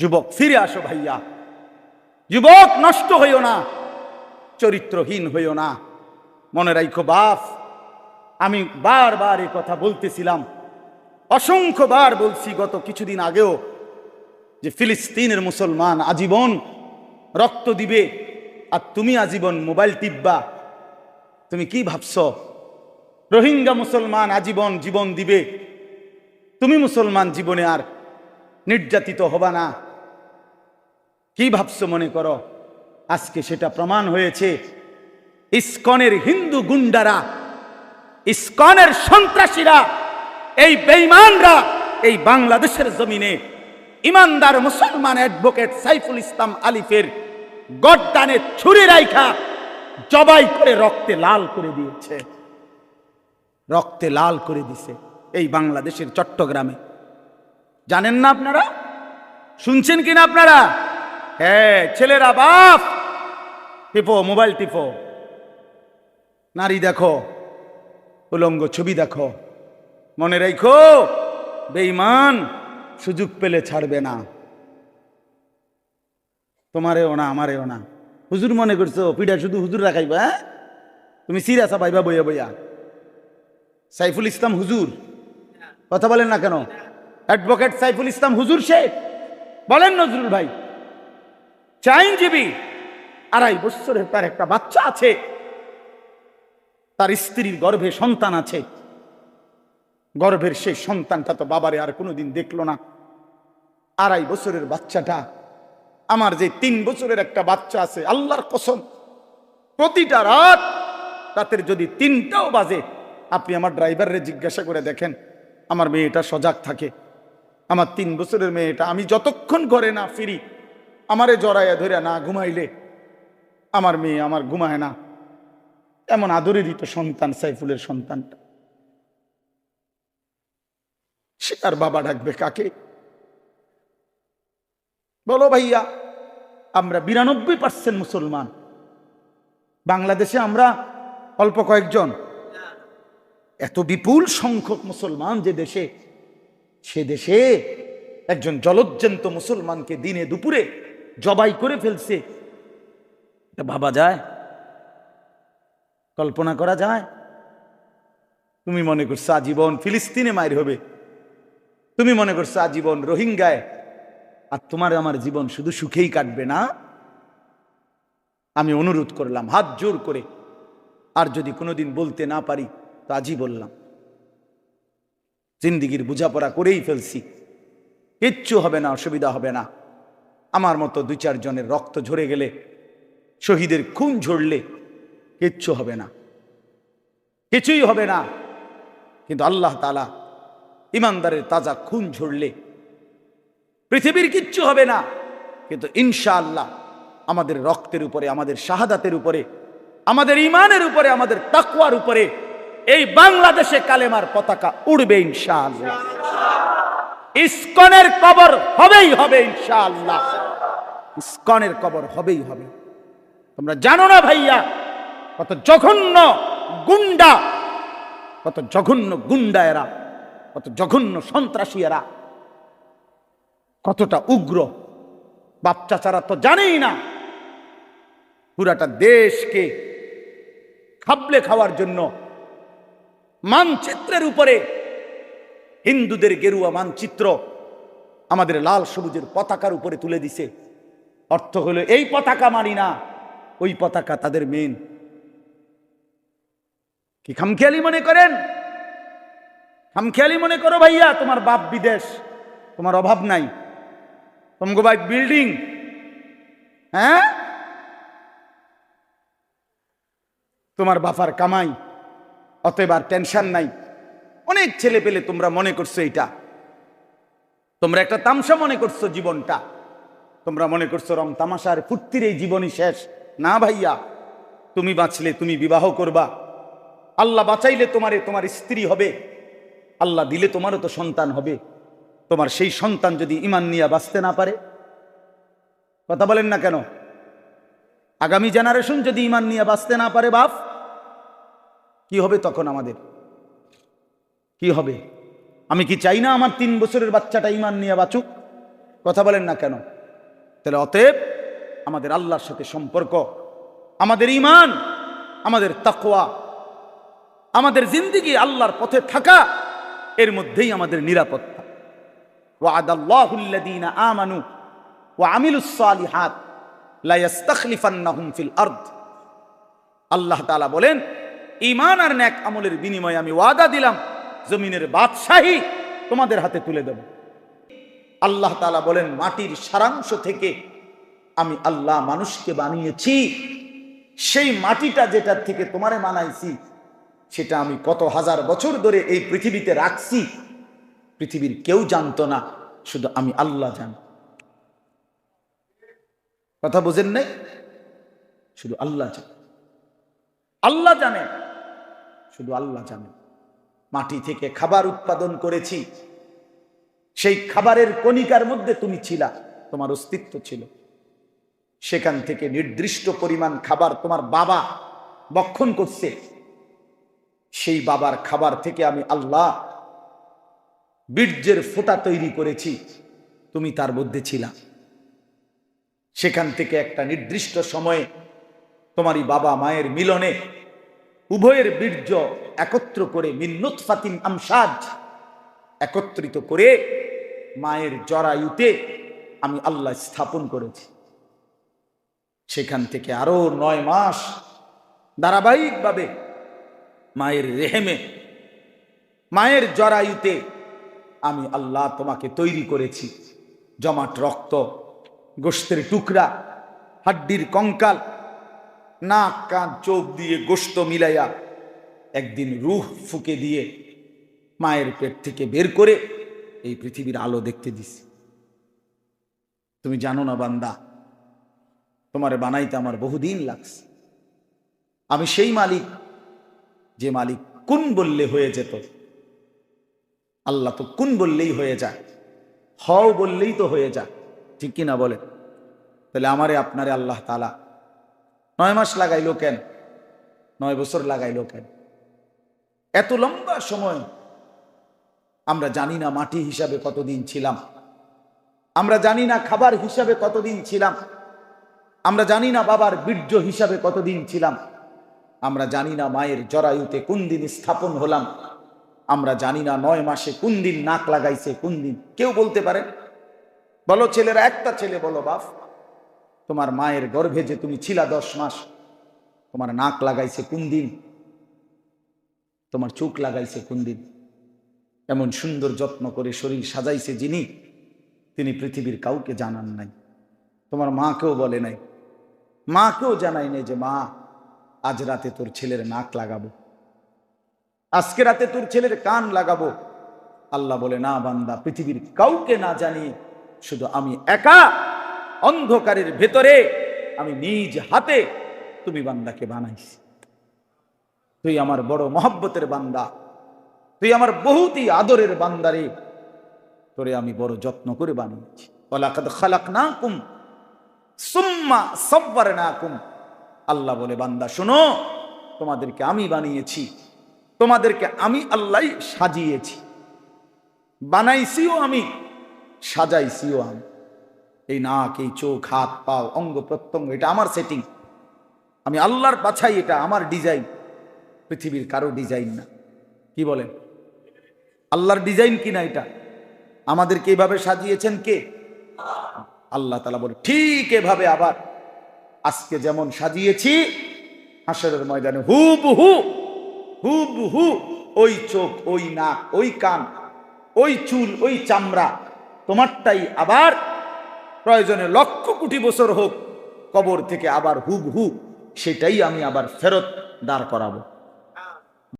যুবক, ফিরে আসো ভাইয়া। যুবক, নষ্ট হইও না, চরিত্রহীন হইও না। মনে রাখো বাপ, আমি বারবার এই কথা বলতেছিলাম। অসংখ্যবার বলছি গত কিছুদিন আগেও যে ফিলিস্তিনের মুসলমান আজীবন রক্ত দিবে আর তুমি আজীবন মোবাইল টিপবা। তুমি কি ভাবছ? রোহিঙ্গা মুসলমান আজীবন জীবন দিবে। তুমি মুসলমান জীবনে আর নির্যাতিত হবা না। কি ভাবছ মনে করো? আজকে সেটা প্রমাণ হয়েছে। ইস্কনের হিন্দু গুন্ডারা, ইস্কনের সন্ত্রাসীরা, এই বেঈমানরা এই বাংলাদেশের জমিনে ইমানদার মুসলমান অ্যাডভোকেট সাইফুল ইসলাম আলিফের গড্ডানে ছুরি রাইখা জবাই করে রক্তে লাল করে দিয়েছে। রক্তে লাল করে দিছে এই বাংলাদেশের চট্টগ্রামে। জানেন না আপনারা? শুনছেন কিনা আপনারা? হ্যাঁ ছেলেরা বাপ। টিপো মোবাইল টিপো। নারী দেখো উলঙ্গ ছবি দেখো। মনে রেখো বেঈমান সুযোগ পেলে ছাড়বে না। তোমারেও না আমারেও না। হুজুর মনে করছ পিঠা শুধু হুজুর রাখাইবা হ্যাঁ? তুমি সিরাসা পাইবা বইয়া বইয়া। সাইফুল ইসলাম হুজুর। কথা বলেন না কেন? অ্যাডভোকেট সাইফুল ইসলাম হুজুর সে। বলেন নজরুল ভাই। চাইনজীবী আড়াই বছরের তার একটা বাচ্চা আছে। তার স্ত্রীর গর্ভে সন্তান আছে। গর্ভের সেই সন্তানটা তো বাবারে আর কোনোদিন দেখল না। আড়াই বছরের বাচ্চাটা, আমার যে তিন বছরের একটা বাচ্চা আছে, আল্লাহর কসম, প্রতিটা রাত রাতের যদি তিনটাও বাজে, আপনি আমার ড্রাইভাররে জিজ্ঞাসা করে দেখেন, আমার মেয়েটা সজাগ থাকে। আমার তিন বছরের মেয়েটা, আমি যতক্ষণ ঘরে না ফিরি আমারে জড়াইয়া ধরে না ঘুমাইলে, আমার মেয়ে আমার ঘুমায় না। এমন আদরেরই তো সন্তান, সাইফুলের সন্তানটা। সে তার বাবা ডাকবে কাকে? বলো ভাইয়া, আমরা বিরানব্বই পার্সেন্ট মুসলমান। বাংলাদেশে আমরা অল্প কয়েকজন। এত বিপুল সংখ্যক মুসলমান যে দেশে, সে দেশে একজন জলজ্জন্ত মুসলমানকে দিনে দুপুরে জবাই করে ফেলছে। এটা ভাবা যায়? কল্পনা করা যায়? তুমি মনে করছ আজীবন ফিলিস্তিনে মায়ের হবে? তুমি মনে করছ আজীবন রোহিঙ্গায়? আর তোমার আমার জীবন শুধু সুখেই কাটবে না? আমি অনুরোধ করলাম, হাত জোর করে। আর যদি কোনোদিন বলতে না পারি, তো আজই বললাম। জিন্দিগির বোঝাপড়া করেই ফেলছি। কিচ্ছু হবে না, অসুবিধা হবে না। আমার মতো দুই চারজনের রক্ত ঝরে গেলে, শহীদের খুন ঝরলে কিচ্ছু হবে না। কিছুই হবে না। কিন্তু আল্লাহ তালা ইমানদারের তাজা খুন ঝরলে পৃথিবীর কিচ্ছু হবে না। কিন্তু ইনশাআল্লাহ আমাদের রক্তের উপরে, আমাদের শাহাদাতের উপরে, আমাদের ইমানের উপরে, আমাদের তাকুয়ার উপরে এই বাংলাদেশে কালেমার পতাকা উড়বে ইনশাআল্লাহ। ইস্কনের কবর হবেই হবে ইনশাআল্লাহ। ইস্কনের কবর হবেই হবে। তোমরা জানো না ভাইয়া, কত জঘন্য গুন্ডা, কত জঘন্য গুন্ডা এরা, কত জঘন্য সন্ত্রাসী এরা, কতটা উগ্র। বাপ চাচারা তো জানেই না, পুরাটা দেশকে খাবলে খাওয়ার জন্য মানচিত্রের উপরে হিন্দুদের গেরুয়া মানচিত্র আমাদের লাল সবুজের পতাকার উপরে তুলে দিছে। অর্থ হলো, এই পতাকা মানি না। ওই পতাকা তাদের মেন কি খামখেয়ালি মনে করেন? খামখেয়ালি মনে করো ভাইয়া, তোমার বাপ বিদেশ, তোমার অভাব নাই। তোমাকে বাইক বিল্ডিং হ্যাঁ? তোমার বাফার কামাই, অতএব আর টেনশন নাই। অনেক ছেলে পেলে তোমরা মনে করছ এটা তোমরা একটা তামসা মনে করছ জীবনটা। তোমরা মনে করছ রং তামাশার ফুর্তির এই জীবনই শেষ? না ভাইয়া। তুমি বাঁচলে তুমি বিবাহ করবা। আল্লাহ বাঁচাইলে তোমারে তোমার স্ত্রী হবে। আল্লাহ দিলে তোমারও তো সন্তান হবে। তোমার সেই সন্তান যদি ইমান নিয়ে বাঁচতে না পারে? কথা বলেন না কেন? আগামী জেনারেশন যদি ইমান নিয়ে বাঁচতে না পারে বাপ, কি হবে তখন আমাদের? কি হবে? আমি কি চাই না আমার তিন বছরের বাচ্চাটা ইমান নিয়ে বাঁচুক? কথা বলেন না কেন? তাহলে অতএব আমাদের আল্লাহর সাথে সম্পর্ক আমাদের ইমান আমাদের তাকওয়া আমাদের জিন্দিগি আল্লাহর পথে থাকা এর মধ্যেই আমাদের নিরাপত্তা وعد الله الذين آمنوا وعملوا الصالحات لا يستخلفنهم في الأرض আল্লাহ তাআলা বলেন ঈমান আর নেক আমলের বিনিময়ে আমি ওয়াদা দিলাম জমিনের বাদশাহী তোমাদের হাতে তুলে দেব আল্লাহ তালা বলেন, মাটির সারাংশ থেকে আমি আল্লাহ মানুষকে বানিয়েছি। সেই মাটিটা যেটার থেকে তোমারে বানাইছি, সেটা আমি কত হাজার বছর ধরে এই পৃথিবীতে রাখছি। পৃথিবীর কেউ জানতো না, শুধু আমি আল্লাহ জান। কথা বোঝেন নাই? শুধু আল্লাহ জান। আল্লাহ জানে, শুধু আল্লাহ জানে। মাটি থেকে খাবার উৎপাদন করেছি। সেই খাবারের কণিকার মধ্যে তুমি ছিলা, তোমার অস্তিত্ব ছিল। সেখান থেকে নির্দিষ্ট পরিমাণ খাবার তোমার বাবা বক্ষণ করছে। সেই বাবার খাবার থেকে আমি আল্লাহ বীর্যের ফোঁটা তৈরি করেছি, তুমি তার মধ্যে ছিলা। সেখান থেকে একটা নির্দিষ্ট সময়ে তোমারই বাবা মায়ের মিলনে উভয়ের বীর্য একত্র করে মিন্নুত ফাতিম আমসাজ একত্রিত করে মায়ের জরায়ুতে আমি আল্লাহ স্থাপন করেছি। সেখান থেকে আরও নয় মাস ধারাবাহিকভাবে মায়ের রেহেমে, মায়ের জরায়ুতে আমি আল্লাহ তোমাকে তৈরি করেছি। জমাট রক্ত গোস্তের টুকরা, হাড্ডির কঙ্কাল, নাক, কান, চোখ দিয়ে গোস্ত মিলাইয়া একদিন রুহ ফুকে দিয়ে মায়ের পেট থেকে বের করে এই পৃথিবীর আলো দেখতে দিছি। তুমি জানো না বান্দা, তোমারে বানাইতে আমার বহুদিন লাগছে। আমি সেই মালিক, যে মালিক কোন বললে হয়ে যেত? আল্লাহ তো কোন বললেই হয়ে যায়, হও বললেই তো হয়ে যায়। ঠিক কিনা বলে তাহলে আমারে, আপনারে আল্লাহ তালা নয় মাস লাগাইলো কেন? নয় বছর লাগাইলো কেন? এত লম্বা সময় আমরা জানি না মাটি হিসাবে কতদিন ছিলাম। আমরা জানি না খাবার হিসাবে কতদিন ছিলাম। আমরা জানি না বাবার বীর্য হিসাবে কতদিন ছিলাম। আমরা জানি না মায়ের জরায়ুতে কোন দিন স্থাপন হলাম। আমরা জানি না নয় মাসে কোন দিন নাক লাগাইছে, কোন দিন। কেউ বলতে পারে? বলো ছেলেরা, একটা ছেলে বলো বাপ, তোমার মায়ের গর্ভে যে তুমি ছিলা দশ মাস, তোমার নাক লাগাইছে কোন দিন? তোমার চোখ লাগাইছে কোন দিন? এমন সুন্দর যত্ন করে শরীর সাজাইছে যিনি, তিনি পৃথিবীর কাউকে জানান নাই। তোমার মাকেও বলে নাই। মাকেও জানাই নাই যে, মা, আজ রাতে তোর ছেলের নাক লাগাবো। আজকে রাতে তোর ছেলের কান লাগাবো। আল্লাহ বলে, না বান্দা, পৃথিবীর কাউকে না জানি, শুধু আমি একা, অন্ধকারের ভেতরে আমি নিজ হাতে তুমি বান্দাকে বানাইছি। তুই আমার বড় মহব্বতের বান্দা তুই আমার বহুতই আদরের বান্দারে। তোরে আমি বড় যত্ন করে বানিয়েছি। ওলাকাদ খালাক না কুম সুম্মা সব্বার না কুম আল্লাহ বলে, বান্দা, শোনো, তোমাদেরকে আমি বানিয়েছি, তোমাদেরকে আমি আল্লাহ সাজিয়েছি। বানাইছিও আমি, সাজাইছিও আমি। এই নাক, এই চোখ, হাত, পাও, অঙ্গ, প্রত্যঙ্গ, এটা আমার সেটিং আমি আল্লাহর বাছাই এটা, আমার ডিজাইন পৃথিবীর কারও ডিজাইন না। কি বলেন? আল্লাহর ডিজাইন কিনা এটা? আমাদেরকে এইভাবে সাজিয়েছেন কে? আল্লাহ তালা বলে, ঠিক এভাবে আবার আজকে যেমন সাজিয়েছি, হাসরের ময়দানে হুব হু বহু হু ওই চোখ, ওই নাক, ওই কান, ওই চুল, ওই চামড়া, তোমারটাই আবার প্রয়োজনে লক্ষ কোটি বছর হোক, কবর থেকে আবার হুব হু সেটাই আমি আবার ফেরত দাঁড় করাবো।